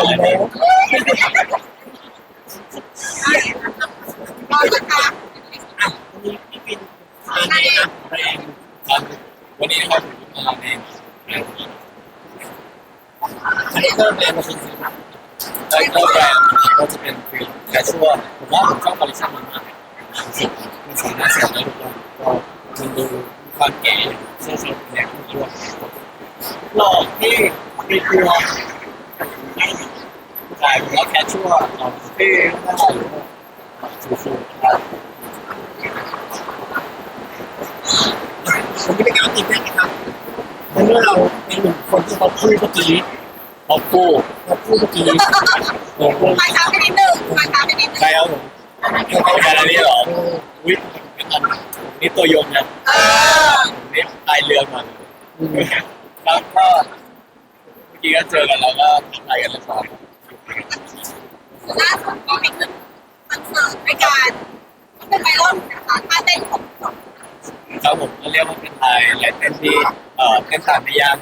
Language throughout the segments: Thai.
ออยแล้วรอนะคะอะวันนี้พี่ปินมานอะแรงครับวันนี้นะครับผมมาในงานคาแรคเตอร์แบรนด์เราเป็นยังไงครับไอ้ตัวแบรนด์ก็จะเป็นฟิลแคชชวผมว่าผมชอบคอลเลคชันนี้มากมันสามารถใส่ได้ทุกวันก็มันดูมีความเก๋เสื้อสีแดงด้วยหล่อที่มีตัว ใช่ผมว่าแคชชวลเท่น่าใส่ด้วยฟูๆครับ ผมไม่ได้กล่าวติดได้ไหมครับในเมื่อเราเป็นหนึ่งคนที่เขาพูดเมื่อกี้พอคู่เขาพูดเมื่อกี้โอ้โหมาช้าไปนิดนึงมาช้าไปนิดนึงใครครับผมการอันนี้เหรอวิทย์เป็นอันนี่ตัวยงนะเออนี่พายเรือมาแล้วก็เมื่อกี้ก็เจอกันแล้วก็ทักทายกันแล้วครับล่าสุดก็ไปขึ้น คอนเสิร์ตด้วยกันก็เป็นไวรัลนะคะท่าเต้นของของครับผมก็เรียกว่าเป็นไทยและเต้นที่เอ่อเต้นตามไม่ยาก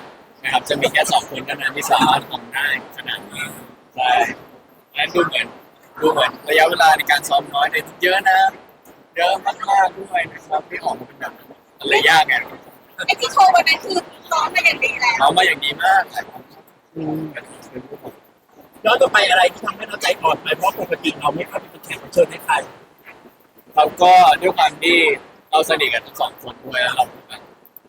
นะครับ จะมีแค่สองคนเท่านั้นที่สามารถทำได้ขนาดนี้ใช่งั้นดูเหมือนดูเหมือนระยะเวลาในการซ้อมน้อยแต่เยอะนะเยอะมากๆด้วยนะครับที่ออกมาเป็นแบบนั้นมันเลยยากไงไอ้ที่โชว์วันนั้นคือซ้อมมาอย่างดีแล้วเอามาอย่างดีมากครับ อืม ย้อนกลับไปอะไรที่ทำให้เราใจอ่อนไปเพราะปกติเราไม่ค่อยเป็นแขกรับเชิญให้ใครเราก็ด้วยความที่เราสนิทกันทั้งสองคนด้วยแล้วเราแบบ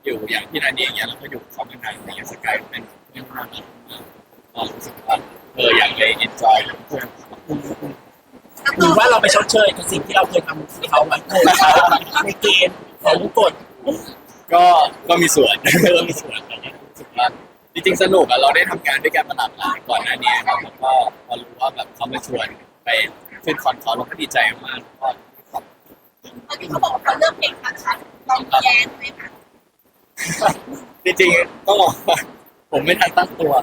อยู่อย่างที่นันนี่อย่างเงี้ยเราก็อยู่กับเมานานอย่างเงี้ยสกายเป็นเรื่องน่ารักมากเรารู้สึกว่าเอออยากเลยเอ็นจอยเพื่อนหรือว่าเราไปชดเชยกับสิ่งที่เราเคยทำให้เขาไว้ในเกณฑ์ของกฎก็ก็มีส่วน ก็มีส่วนแต่ว่ารู้สึกว่า จริงๆสนุกอะเราได้ทำงานด้วยกันมาหลากหลายก่อนหน้านี้ครับแล้วก็พอรู้ว่าแบบเขามาชวนไปขึ้นคอนเขาเราก็ดีใจมากก็ขอบตอนที่เขาบอกว่าเขาเลือกเพลงนะคะลองแย้งไหมคะจริงๆต้องบอกว่าผมไม่ทันตั้งตัว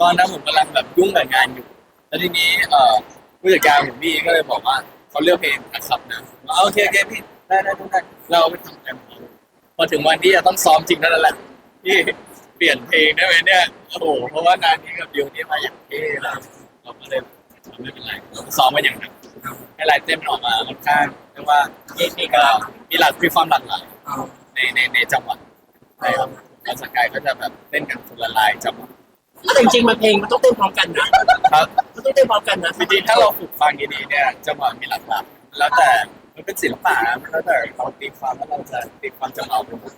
ตอนนั้นผมกำลังแบบยุ่งกับงานอยู่ แล้วทีนี้เอ่อผู้จัดการผมพี่ก็เลยบอกว่าเขาเลือกเพลงนะครับนะผมว่าโอเคโอเคพี่ได้ได้ได้ได้เราเอาไปทำกันพอถึงวันที่จะต้องซ้อมจริงนั่นแหละพี่ เปลี่ยนเพลงได้ไหมเนี่ยโอ้โหเพราะว่างานนี้กับดิวนี่มาอย่างเท่แล้วเราก็เลยไม่เป็นไรเราก็ซ้อมมาอย่างหนักให้ลายเต้นมันออกมาค่อนข้างเรียกว่ามีมีก็มีหลากมีความหลากหลายในในในจังหวัดใช่ครับแล้วสกายก็จะแบบเต้นกันคนละลายจังหวัดจริงๆมันเพลงมันต้องเต้นพร้อมกันนะครับมันต้องเต้นพร้อมกันนะจริงๆถ้าเราฝึกฟังดีๆเนี่ยจังหวะมีหลากหลายแล้วแต่มันเป็นศิลปะมันแล้วแต่เราตีความว่าเราจะตีความจังหวะเป็นแบบ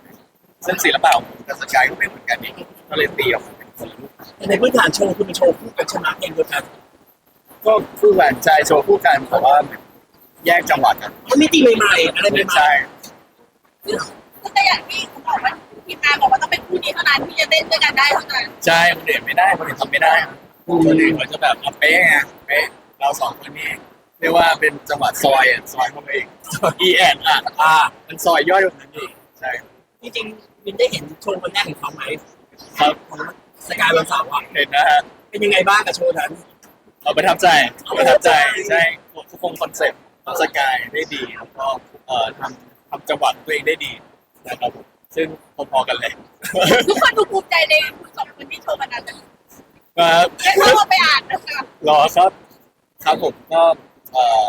ไหน ซึ่งศิลปะของผมกับสกายก็ไม่เหมือนกันนี่ก็เลยตีออกมาเป็นคนละรูปแต่ในพื้นฐานโชว์คือเป็นโชว์คู่กันชนะเพลงเดียวกันก็คู่กันใจโชว์คู่กันแต่ว่าแยกจังหวะกันมันมีตีใหม่ๆอะไรใหม่ใช่คือคือแต่อย่างที่เขาบอกว่าทีมงานบอกว่าต้องเป็นคู่นี้เท่านั้นที่จะเต้นด้วยกันได้เท่านั้นใช่คนอื่นไม่ได้คนอื่นทำไม่ได้คนอื่นเขาจะแบบเอาเป๊ะไงเป๊ะเราสองคนนี้เรียกว่าเป็นจังหวะซอยอะซอยเข้าไปอีก E N อะๆอ่ามันซอยย่อยกว่านั้นอีกใช่ จริงๆวินได้เห็นโชว์วันแรกของเขาไหมครับของสกายวันเสาร์อะเห็นนะฮะเป็นยังไงบ้างกับโชว์นั้นเราประทับใจประทับใจใช่คงคอนเซ็ปต์ของสกายได้ดีแล้วก็เอ่อทำทำจังหวะของตัวเองได้ดีนะครับผมซึ่งพอๆกันเลยทุกคนดูภูมิใจในคุณสองคนที่โชว์วันนั้นเลยครับได้เข้ามาไปอ่านนะคะรอครับครับผมก็เอ่อ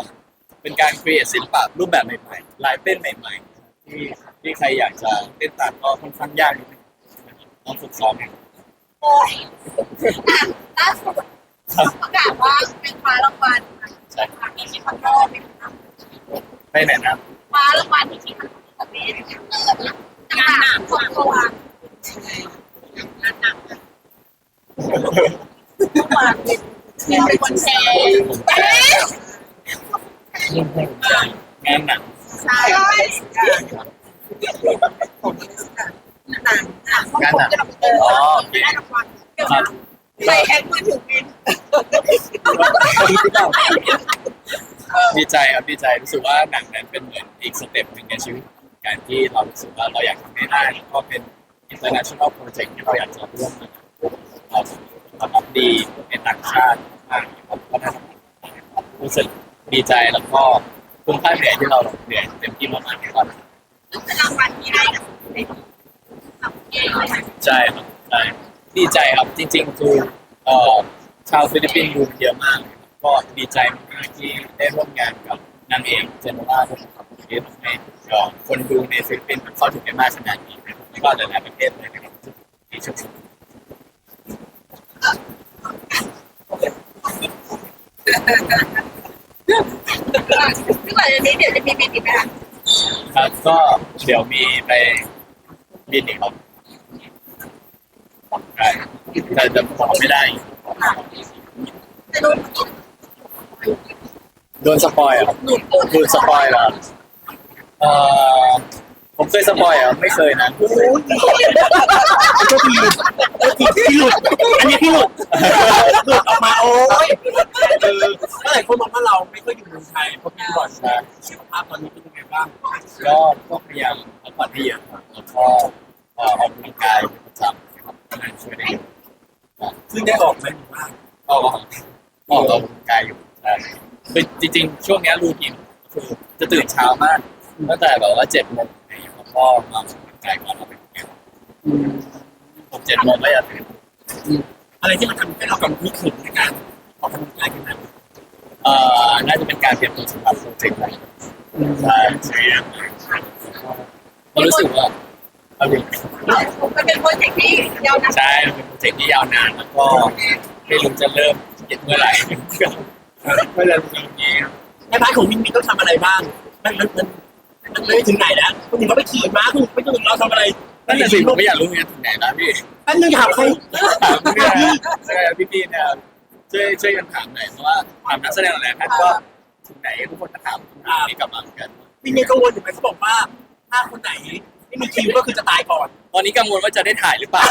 เป็นการครีเอทศิลปะรูปแบบใหม่ๆลายเต้นใหม่ๆ ที่ที่ใครอยากจะเต้นตามก็ค่อนข้างยากนิดนึงนะครับต้องฝึกซ้อมกันโอ้ยอะล่าสุดประกาศว่าเป็นคว้ารางวัลใช่ค่ะมีชิคอนโดเป็นไปไหนนะคว้ารางวัลที่ชิคอนโดประเภทเออต่างๆของตัวงานหนักเมื่อวานเป็นคนแชร์เอ๊ะงานหนังใช่ห นังหนังของผมกับเออได้รางวัลเกี่ยวกับใส่แฮกมือถือเป็นดีใจครับดีใจรู้สึกว่าหนังนั้นเป็นเหมือนอีกสเต็ปหนึ่งในชีวิตการที่เรารู้สึกว่าเราอยากทำให้ได้แล้วก็เป็น international project ที่เราอยากจะร่วมมือเราทำออกดีเป็นต่างชาติมากครับก็น่ารู้สึกดีใจแล้วก็คุ้มค่าเหนื่อยที่เราเหนื่อยเต็มที่มากๆครับเป็นรางวัลที่ได้กับ ในทำเองเลยค่ะใช่ครับใช่ดีใจครับจริงๆคือเอ่อชาวฟิลิปปินส์ดูเยอะมากเลยครับก็ดีใจมากๆที่ได้ร่วมงานกับนางเอกเจนนาทุกคนครับที่ทำให้เอ่อคนดูในฟิลิปปินส์มันเข้าถึงได้มากขนาดนี้นะครับแล้วก็หลายๆประเทศเลยนะครับที่ชมซึ่งหลังจากนี้เดี๋ยวจะมีบินอีกไหมคะ ครับก็เดี๋ยวมีไปบินอีกครับ แต่จะบอกไม่ได้โดนโดนสปอยเหรอะโดนสปอยเหรอเอ่อผมเคยสปอยเหรอะไม่เคยนะโอ้ยก็ทีที่หลุดอันนี้ที่หลุดหลุดออกมาโอ้ยเออเมื่อไหร่คนบอกว่าเราไม่ค่อยอยู่เมืองไทยเพราะมีบ่อนนะสุขภาพตอนนี้เป็นยังไงบ้างก็ก็พยายามพักผ่อนให้เยอะครับแล้วก็เอ่อออกกำลังกาย เป็นประจำนะครับก็น่าช่วยได้เยอะซึ่งได้ออกไหมหรือว่าก็ออกออกกำลังกายอยู่ใช่คือจริงๆ ช่วงเนี้ยรูทีนคือจะตื่นเช้ามากตั้งแต่แบบว่าเจ็ดโมงอะไรอย่างเงี้ยแล้วก็มาออกกำลังกายก่อนเราไปเทำงานผมเจ็ดโมงก็อยากตื่นอะไรที่มันทำให้เรากำลังนึกถึงในการออกกำลังกายกันนะเอ่อน่าจะเป็นการเตรียมตัวสำหรับโปรเจกต์ใหม่ใช่ใช่ก็รู้สึกว่า เอาดิมันเป็นโปรเจกต์ที่ยาวนานใช่มันเป็นโปรเจกต์ที่ยาวนานแล้วก็ไม่รู้จะเริ่มเมื่อไหร่เมื่อไหร่ตรงนี้ในพาร์ทของมินมินต้องทำอะไรบ้างมันมันมันมันไม่ถึงไหนแล้วคุณถึงก็ไปขี่ม้าคุณไปถึงเราทำอะไรนั่นแหละสิผมไม่อยากรู้เงี้ยถึงไหนนะพี่แป๊บนึงถามใครถามเนี่ยใช่พี่พี่เนี่ยช่วยช่วยกันถามหน่อยเพราะว่าถามนักแสดงหลายท่านก็ถึงไหนทุกคนก็ถามนี่กลับมาเหมือนกันมินมินกังวลอยู่ไหมเขาบอกว่าถ้าคนไหน ไม่มีคิวก็คือจะตายก่อนตอนนี้กังวลว่าจะได้ถ่ายหรือเปล่า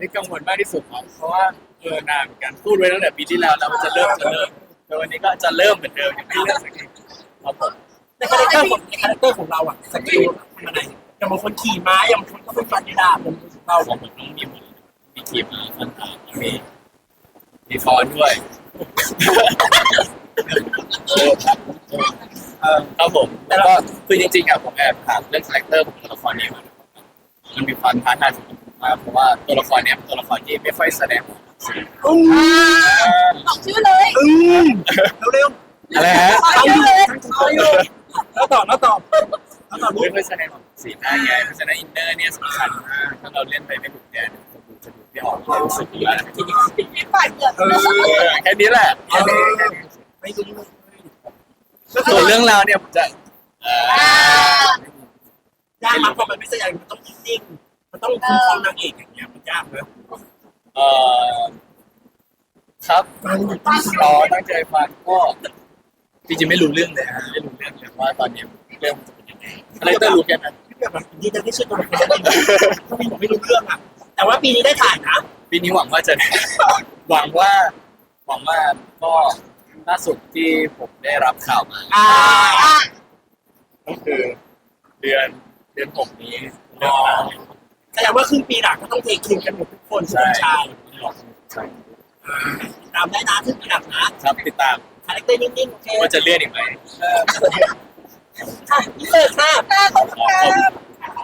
นี่กังวลมากที่สุดครับเพราะว่าเออนานเหมือนกันพูดไว้ตั้งแต่ปีที่แล้วแล้วว่าจะเริ่มจะเริ่มแต่วันนี้ก็จะเริ่มเหมือนเดิมยังไม่เริ่มสักทีครับผมในคาแรคเตอร์ของในคาแรคเตอร์ของเราอะสกิลทำอะไรอย่างบางคนขี่ม้าอย่างบางคนก็เป็นฟันดาบอย่างเราเราของผมต้องมีหมดเลยมีคลิปมีคันถามมีมีฟอนต์ด้วยเออ ครับผมแล้วก็คือจริงๆอะผมแอบถามเรื่องคาแรคเตอร์ของตัวละครนี้มามันมีความท้าทายสำหรับผมมากเพราะว่าตัวละครเนี้ยเป็นตัวละครที่ไม่ค่อยแสดงออกสื่ออืมบอกชื่อเลยอืมเร็วอะไรฮะๆเอาอยู่เอาอยู่แล้วตอบแล้วตอบแล้วตอบลูไม่กค่อยแสดงออกสีหน้าไงเพราะฉะนั้นอินเนอร์เนี่ยสำคัญมากถ้าเราเล่นไปไม่ถูกแดนคนดูจะดูไม่ออกเรารู้สึกว่าไม่ฝ่ายเกือบเออแค่นี้แหละเออไม่รู้ ส่วนเรื่องราวเนี่ยผมจะเอ่อยากมากเพราะมันไม่แสดงมันต้องนิ่งๆมันต้องคุ้มครองนางเอกอย่างเงี้ยมันยากนะเอ่อครับฟังอยู่ต้องรอตั้งใจฟังก็จริงๆไม่รู้เรื่องเลยฮะไม่รู้เรื่องเลยว่าตอนนี้เรื่องมันจะเป็นยังไงอะไรเตอร์รู้แค่นั้นแบบดีใจที่ชื่อตัวละครจริงๆถ้าไม่บอกไม่รู้เรื่องอะแต่ว่าปีนี้ได้ถ่ายนะปีนี้หวังว่าจะหวังว่า หวังว่าก็ ล่าสุดที่ผมได้รับข่าวมาอ่าก็คือเดือนเดือนหกนี้เรื่องราวแสดงว่าครึ่งปีหลังก็ต้องเทคิวกันหมดทุกคนทุกคนชายใช่ตามได้นะครึ่งปีหลังนะครับติดตามคาแรคเตอร์นิ่งๆโอเคว่าจะเลื่อนอีกไหมค่ะนี่เลยค่ะขอบคุณค่ะ